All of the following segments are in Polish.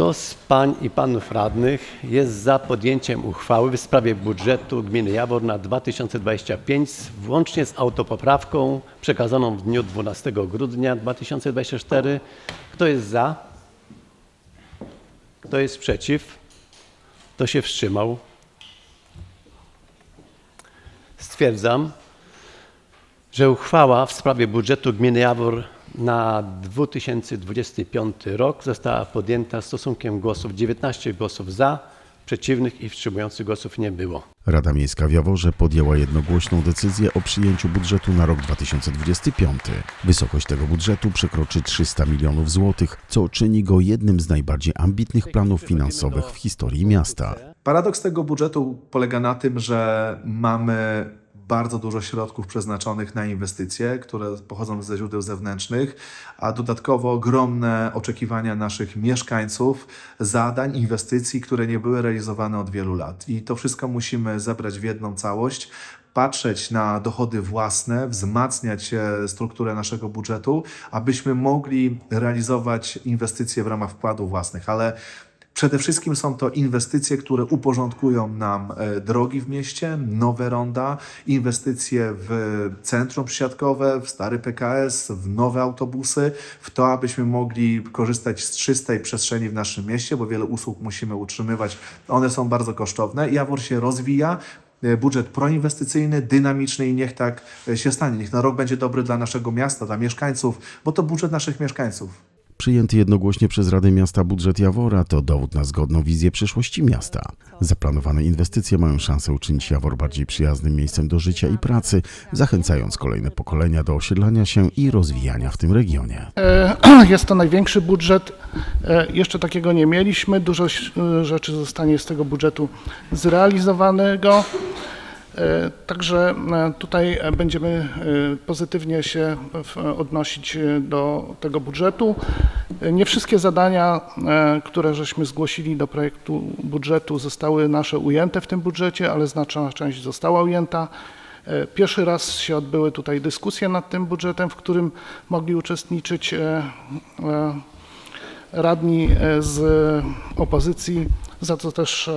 Kto z pań i panów radnych jest za podjęciem uchwały w sprawie budżetu gminy Jawor na 2025 włącznie z autopoprawką przekazaną w dniu 12 grudnia 2024? Kto jest za? Kto jest przeciw? Kto się wstrzymał? Stwierdzam, że uchwała w sprawie budżetu gminy Jawor na 2025 rok została podjęta stosunkiem głosów 19 głosów za, przeciwnych i wstrzymujących głosów nie było. Rada Miejska w Jaworze podjęła jednogłośną decyzję o przyjęciu budżetu na rok 2025. Wysokość tego budżetu przekroczy 300 milionów złotych, co czyni go jednym z najbardziej ambitnych planów finansowych w historii miasta. Paradoks tego budżetu polega na tym, że mamy bardzo dużo środków przeznaczonych na inwestycje, które pochodzą ze źródeł zewnętrznych, a dodatkowo ogromne oczekiwania naszych mieszkańców, zadań, inwestycji, które nie były realizowane od wielu lat. I to wszystko musimy zebrać w jedną całość patrzeć na dochody własne, wzmacniać e, strukturę naszego budżetu, abyśmy mogli realizować inwestycje w ramach wkładów własnych, ale Przede wszystkim są to inwestycje, które uporządkują nam e, drogi w mieście, nowe ronda, inwestycje w centrum przysiadkowe, w stary PKS, w nowe autobusy, w to, abyśmy mogli korzystać z czystej przestrzeni w naszym mieście, bo wiele usług musimy utrzymywać. One są bardzo kosztowne. Jawor się rozwija, e, budżet proinwestycyjny, dynamiczny i niech tak e, się stanie. Niech na rok będzie dobry dla naszego miasta, dla mieszkańców, bo to budżet naszych mieszkańców. Przyjęty jednogłośnie przez Radę Miasta budżet Jawora to dowód na zgodną wizję przyszłości miasta. Zaplanowane inwestycje mają szansę uczynić Jawor bardziej przyjaznym miejscem do życia i pracy, zachęcając kolejne pokolenia do osiedlania się i rozwijania w tym regionie. E, Jest to największy budżet. E, Jeszcze takiego nie mieliśmy. Dużo e, rzeczy zostanie z tego budżetu zrealizowanego. E, Także e, tutaj e, będziemy pozytywnie się odnosić do tego budżetu. Nie wszystkie zadania, które żeśmy zgłosili do projektu budżetu zostały nasze ujęte w tym budżecie, ale znaczna część została ujęta. Pierwszy raz się odbyły tutaj dyskusje nad tym budżetem, w którym mogli uczestniczyć radni z opozycji, za co też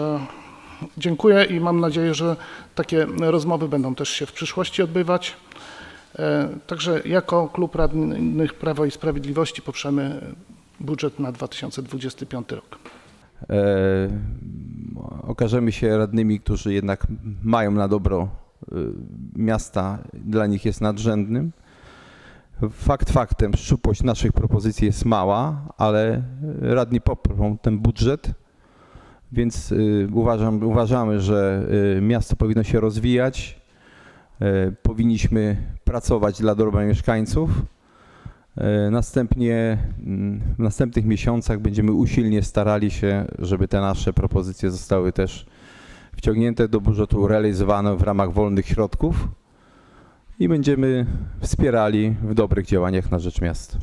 dziękuję i mam nadzieję, że takie rozmowy będą też się w przyszłości odbywać. E, Także jako klub radnych Prawa i Sprawiedliwości poprzemy budżet na 2025 rok. e, okażemy się radnymi, którzy jednak mają na dobro e, miasta, dla nich jest nadrzędnym. Fakt faktem, szczupłość naszych propozycji jest mała, ale radni poprą ten budżet, więc y, uważam, uważamy, że y, miasto powinno się rozwijać, y, powinniśmy pracować dla dobra mieszkańców. Następnie mm, w następnych miesiącach będziemy usilnie starali się, żeby te nasze propozycje zostały też wciągnięte do budżetu, realizowane w ramach wolnych środków i będziemy wspierali w dobrych działaniach na rzecz miasta.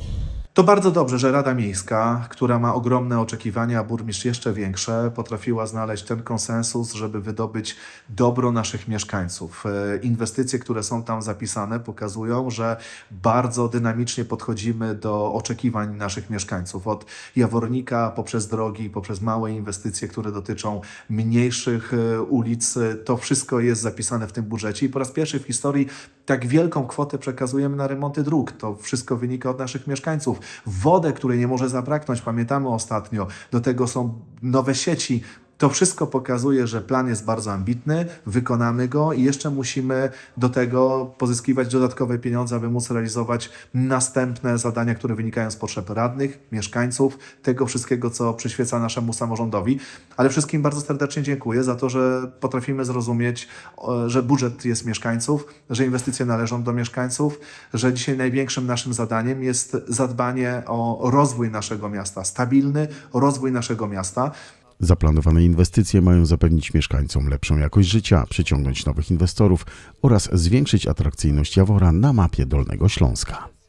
To bardzo dobrze, że Rada Miejska, która ma ogromne oczekiwania, a burmistrz jeszcze większe, potrafiła znaleźć ten konsensus, żeby wydobyć dobro naszych mieszkańców. E, Inwestycje, które są tam zapisane, pokazują, że bardzo dynamicznie podchodzimy do oczekiwań naszych mieszkańców. Od Jawornika poprzez drogi, poprzez małe inwestycje, które dotyczą mniejszych e, ulic, e, to wszystko jest zapisane w tym budżecie i po raz pierwszy w historii tak wielką kwotę przekazujemy na remonty dróg. To wszystko wynika od naszych mieszkańców. Wodę, której nie może zabraknąć, pamiętamy ostatnio. Do tego są nowe sieci. To wszystko pokazuje, że plan jest bardzo ambitny, wykonamy go i jeszcze musimy do tego pozyskiwać dodatkowe pieniądze, aby móc realizować następne zadania, które wynikają z potrzeb radnych, mieszkańców, tego wszystkiego, co przyświeca naszemu samorządowi. Ale wszystkim bardzo serdecznie dziękuję za to, że potrafimy zrozumieć, że budżet jest mieszkańców, że inwestycje należą do mieszkańców, że dzisiaj największym naszym zadaniem jest zadbanie o rozwój naszego miasta, stabilny rozwój naszego miasta. Zaplanowane inwestycje mają zapewnić mieszkańcom lepszą jakość życia, przyciągnąć nowych inwestorów oraz zwiększyć atrakcyjność Jawora na mapie Dolnego Śląska.